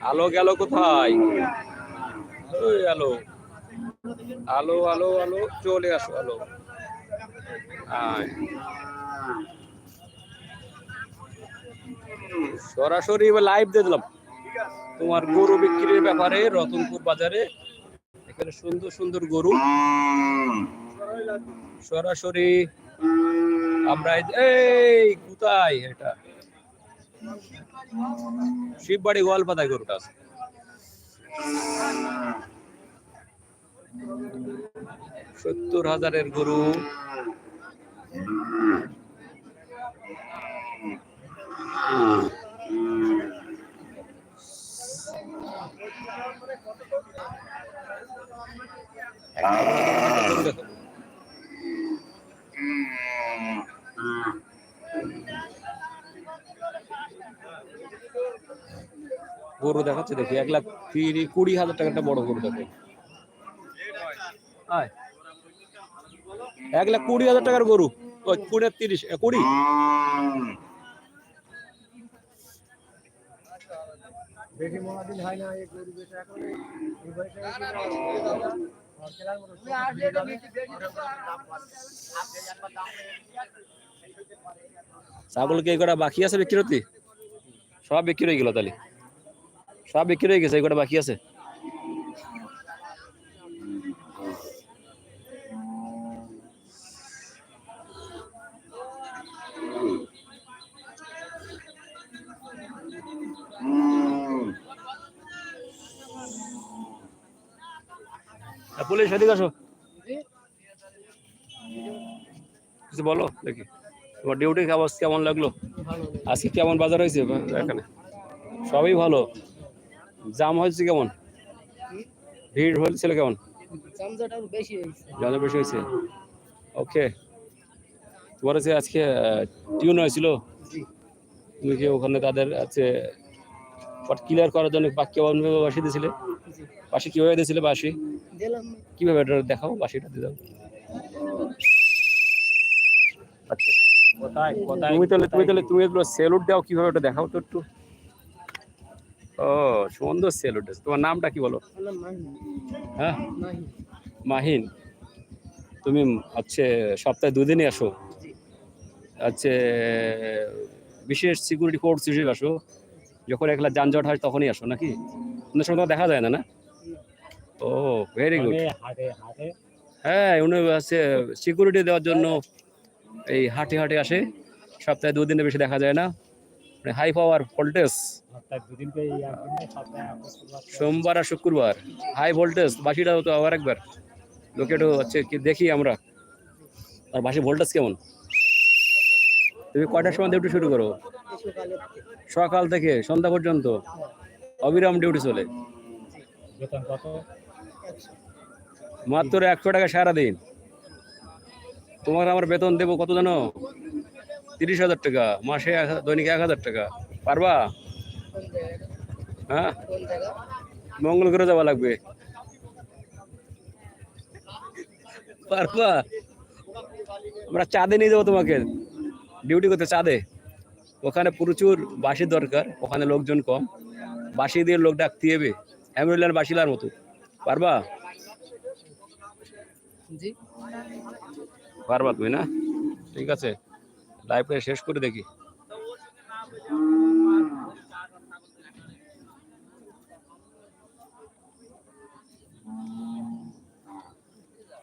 আলো গেল কোথায়? আলো। আলো আলো আলো, চলে আসো, আলো। সরাসরি লাইভ দিয়ে দিলাম। তোমার গরু বিক্রির ব্যাপারে, রতনপুর বাজারে, এখানে সুন্দর সুন্দর গরু। সরাসরি আমরা এই- কোথায় এটা? শিববাড়ি গোয়ালপাতায় গরুটা আছে। সত্তর হাজারের গরু। গরু গরু দেখাচ্ছে দেখি এক লাখ তিরিশ কুড়ি হাজার টাকা একটা বড় গরু দেখো এক লাখ কুড়ি হাজার টাকার গরু ওই কুড়ি তিরিশ কুড়ি হয় ছাগল কি কটা বাকি আছে বিক্রি সব বিক্রি হয়ে গেল তাহলে সব বিক্রি হয়ে গেছে কটা বাকি আছে। পুলিশ আসো। কিছু বলো, দেখি। তোমার ডিউটি কেমন লাগল? আজকে কেমন বাজার হয়েছে? এখানে। সবই ভালো। জাম হয়েছে কেমন? ভিড় হয়েছিল কেমন? বেশি হয়েছে। জানা বেশি হয়েছে? ওকে। তোমার হচ্ছে আজকে টিউন হয়েছিল? তুমি কি ওখানে তাদের আছে ক্লিয়ার করার জন্য বাক্য বাসি দিয়েছিলে? বাসি কীভাবে দিয়েছিলে বাসি দিলাম। কীভাবে এটা দেখাও? বাসিটা দিয়ে দাও। আচ্ছা। তুমি তাহলে তুমি তাহলে তুমি এগুলো সেলুট দাও কীভাবে ওটা দেখাও তো একটু। ও সুন্দর সেলুট তোমার নামটা কি বলো? হ্যাঁ? মাহিন। তুমি হচ্ছে সপ্তাহে দুদিনই আসো? হচ্ছে বিশেষ সিকিউরিটি কোর্স হিসেবে আসো? যখন একলা যানজট হয় তখনই আসো নাকি? অন্য সময় দেখা যায় না না? ও ভেরি গুড হাটে হাটে হ্যাঁ উনি হচ্ছে সিকিউরিটি দেওয়ার জন্য এই হাটে হাটে আসে। সপ্তাহে দুদিনে বেশি দেখা যায় না। মানে হাই পাওয়ার ভোল্টেজ সোমবার আর শুক্রবার। হাই ভোল্টেজ বাসিটাও তো আবার একবার লোকে একটু হচ্ছে কি দেখি আমরা। আর বাসি ভোল্টেজ কেমন? তুমি কয়টার সময় ডিউটি শুরু করো? সকাল থেকে সন্ধ্যা পর্যন্ত। অবিরাম ডিউটি চলে। মাত্র একশো টাকা সারাদিন। তোমার আমার বেতন দেবো কত জানো? তিরিশ হাজার টাকা মাসে দৈনিক এক হাজার টাকা। পারবা? হ্যাঁ? মঙ্গল করে যাওয়া লাগবে। পারবা? আমরা চাঁদে নিয়ে যাব তোমাকে। ডিউটি করতে চাঁদে। ওখানে প্রচুর বাসি দরকার ওখানে লোকজন কম। বাসি দিয়ে লোক ডাকতে হবে অ্যাম্বুলেন্স বাসিলার মতো। পারবা? পারবা তুমি না? ঠিক আছে। লাইফটা শেষ করে দেখি।